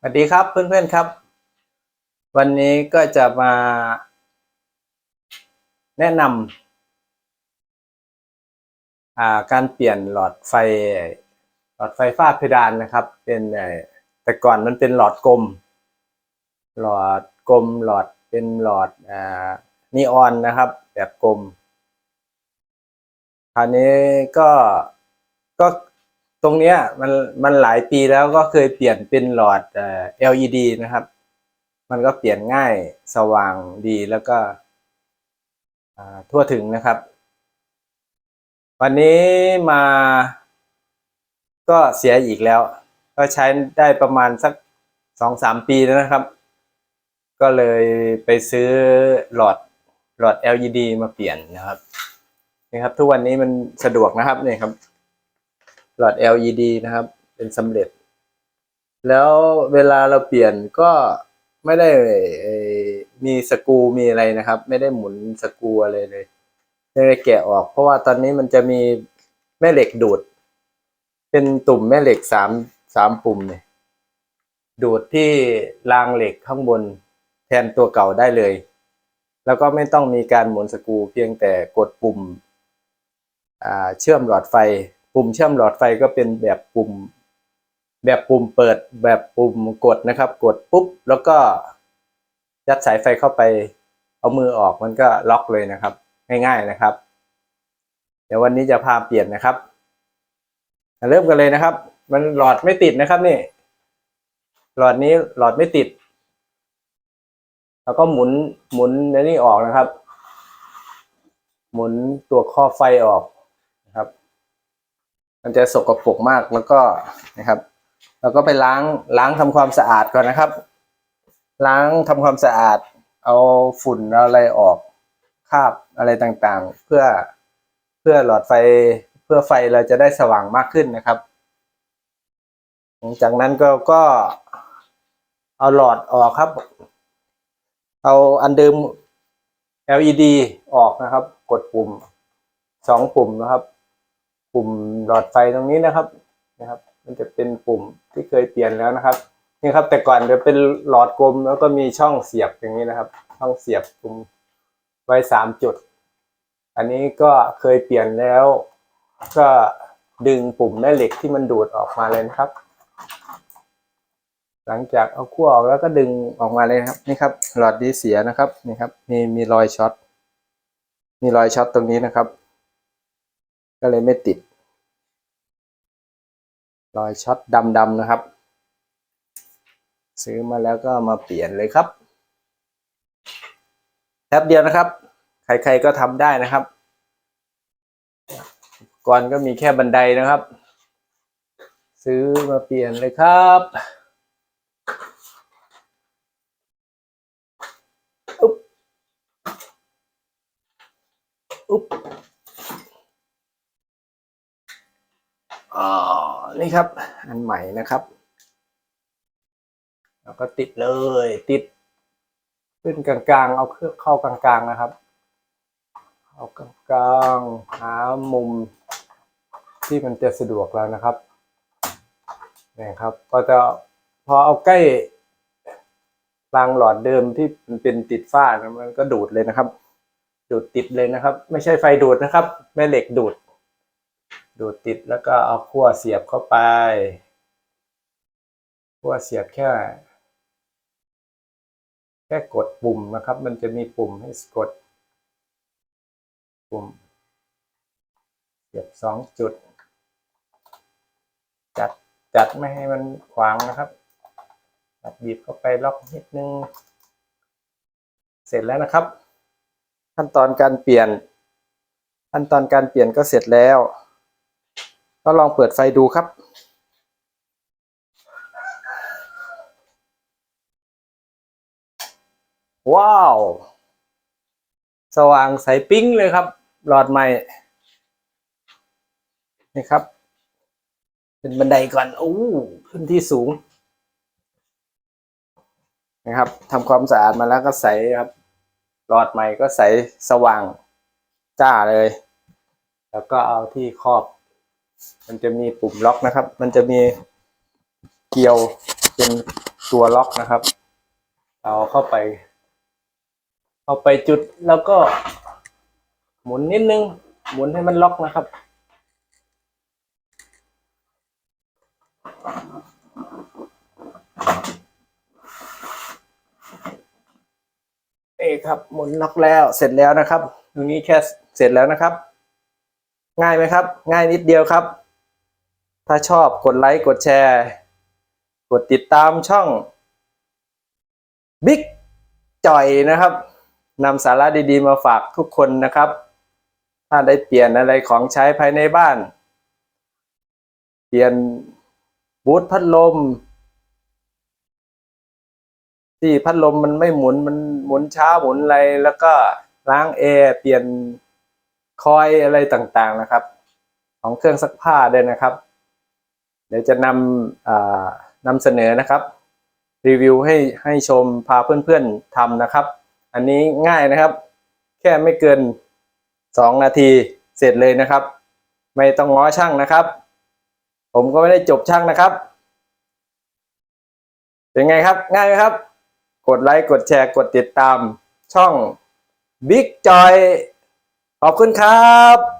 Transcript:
สวัสดีครับเพื่อนๆครับ วันนี้ก็จะมาแนะนำาการเปลี่ยนหลอดไฟหลอดไฟฟ้าเพดานนะครับ เป็นแต่ก่อนมันเป็นหลอดกลม หลอดกลมหลอดเป็นหลอดอนีออนนะครับ แบบกลมคราวนี้ก็ก็ ตรงเนี้ยมันมันหลายปีแล้วก็เคยเปลี่ยนเป็นหลอดเอ่อ LED นะครับ มันก็เปลี่ยนง่ายสว่างดีแล้วก็ทั่วถึงนะครับ วันนี้มาก็เสียอีกแล้ว ก็ใช้ได้ประมาณสักสองสามปีแล้วนะครับ ก็เลยไปซื้อหลอดหลอด LED มาเปลี่ยนนะครับนี่ครับ ทุกวันนี้มันสะดวกนะครับนี่ครับ หลอด LED นะครับ เป็นสำเร็จ แล้วเวลาเราเปลี่ยนก็ไม่ได้มีสกูมีอะไรนะครับ ไม่ได้หมุนสกูอะไรเลยไม่ได้แกะออก เพราะว่าตอนนี้มันจะมีแม่เหล็กดูด เป็นตุ่มแม่เหล็กสามสามปุ่มเนี่ยดูดที่รางเหล็กข้างบนแทนตัวเก่าได้เลย แล้วก็ไม่ต้องมีการหมุนสกูเพียงแต่กดปุ่มเชื่อมหลอดไฟ ปุ่มเชื่อมหลอดไฟก็เป็นแบบปุ่ม แบบปุ่มเปิดแบบปุ่มกดนะครับ กดปุ๊บ แล้วก็ยัดสายไฟเข้าไป เอามือออกมันก็ล็อกเลยนะครับ ง่ายๆนะครับ เดี๋ยววันนี้จะพาเปลี่ยนนะครับมาเริ่มกันเลยนะครับ มันหลอดไม่ติดนะครับนี่ หลอดนี้หลอดไม่ติด แล้วก็หมุนหมุนในนี่ออกนะครับ หมุนตัวข้อไฟออก มันจะสกปรกมากแล้วก็นะครับแล้วก็ไปล้างล้างทำความสะอาดก่อนนะครับ ล้างทำความสะอาด เอาฝุ่นเอาอะไรออกคราบอะไรต่างๆ เพื่อเพื่อหลอดไฟเพื่อไฟเราจะได้สว่างมากขึ้นนะครับหลังจากนั้นก็ก็เอาหลอดออกครับ เอาอันเดิม LED ออกนะครับ กดปุ่มสองปุ่มนะครับ ปุ่ม หลอดไฟตรงนี้นะครับนะครับ มันจะเป็นปุ่มที่เคยเปลี่ยนแล้วนะครับนี่ครับ แต่ก่อนจะเป็นหลอดกลมแล้วก็มีช่องเสียบอย่างนี้นะครับ ช่องเสียบปุ่มไว้สามจุด อันนี้ก็เคยเปลี่ยนแล้ว ก็ดึงปุ่มแม่เหล็กที่มันดูดออกมาเลยนะครับ หลังจากเอาขั้วออกแล้วก็ดึงออกมาเลยครับนี่ครับ หลอดดีเสียนะครับนี่ครับ มีมีรอยช็อตมีรอยช็อตตรงนี้นะครับ ก็เลยไม่ติด รอยช็อตดำๆนะครับ ซื้อมาแล้วก็มาเปลี่ยนเลยครับแป๊บเดียวนะครับ ใครๆก็ทำได้นะครับก่อนก็มีแค่บันไดนะครับ ซื้อมาเปลี่ยนเลยครับอุ๊บอุ๊บอ๋อ นี่ครับ อันใหม่นะครับ แล้วก็ติดเลย ติด ขึ้นกลางๆ เอาเครื่องเข้ากลางๆนะครับ เอากลางๆ หามุมที่มันจะสะดวกแล้วนะครับนี่ครับ ก็จะพอเอาใกล้รางหลอดเดิมที่มันเป็นติดฝ้านะมันก็ดูดเลยนะครับ ดูดติดเลยนะครับ ไม่ใช่ไฟดูดนะครับ แม่เหล็กดูด ดูดติดแล้วก็เอาขั้วเสียบเข้าไปขั้วเสียบแค่ แค่กดปุ่มนะครับ มันจะมีปุ่มให้กด ปุ่ม เสียบสองจุด จัดจัดไม่ให้มันขวางนะครับจัดบีบเข้าไปล็อกนิดนึง เสร็จแล้วนะครับ ขั้นตอนการเปลี่ยน ขั้นตอนการเปลี่ยนก็เสร็จแล้ว ก็ลองเปิดไฟดูครับ ว้าว สว่างใสปิ้งเลยครับ หลอดใหม่ นี่ครับ เป็นบันไดก่อน โอ้ขึ้นที่สูง นะครับทำความสะอาดมาแล้วก็ใสครับ หลอดใหม่ก็ใสสว่างจ้าเลย แล้วก็เอาที่ครอบ มันจะมีปุ่มล็อกนะครับ มันจะมีเกลียวเป็นตัวล็อกนะครับเอาเข้าไปเอาไปจุดแล้วก็ หมุนนิดนึง หมุนให้มันล็อกนะครับนี่ครับหมุนล็อกแล้วเสร็จแล้วนะครับ ตรงนี้แค่เสร็จแล้วนะครับ ง่ายไหมครับ ง่ายนิดเดียวครับ ถ้าชอบกดไลค์กดแชร์ กดติดตามช่องบิ๊กจ่อยนะครับนำสาระดีๆมาฝากทุกคนนะครับ ถ้าได้เปลี่ยนอะไรของใช้ภายในบ้าน เปลี่ยนบูทพัดลม ที่พัดลมมันไม่หมุนมันหมุนช้าหมุนอะไรแล้วก็ล้างแอร์เปลี่ยน คอยอะไรต่างๆนะครับ ของเครื่องซักผ้าด้วยนะครับ เดี๋ยวจะนำนำเสนอนะครับ รีวิวให้ให้ชมพาเพื่อนๆทำนะครับ อันนี้ง่ายนะครับ แค่ไม่เกินสองนาทีเสร็จเลยนะครับ ไม่ต้องง้อช่างนะครับ ผมก็ไม่ได้จบช่างนะครับเป็นไงครับ ง่ายไหมครับ กดไลค์ กดแชร์ กดติดตามช่อง Big Joy ขอบคุณครับ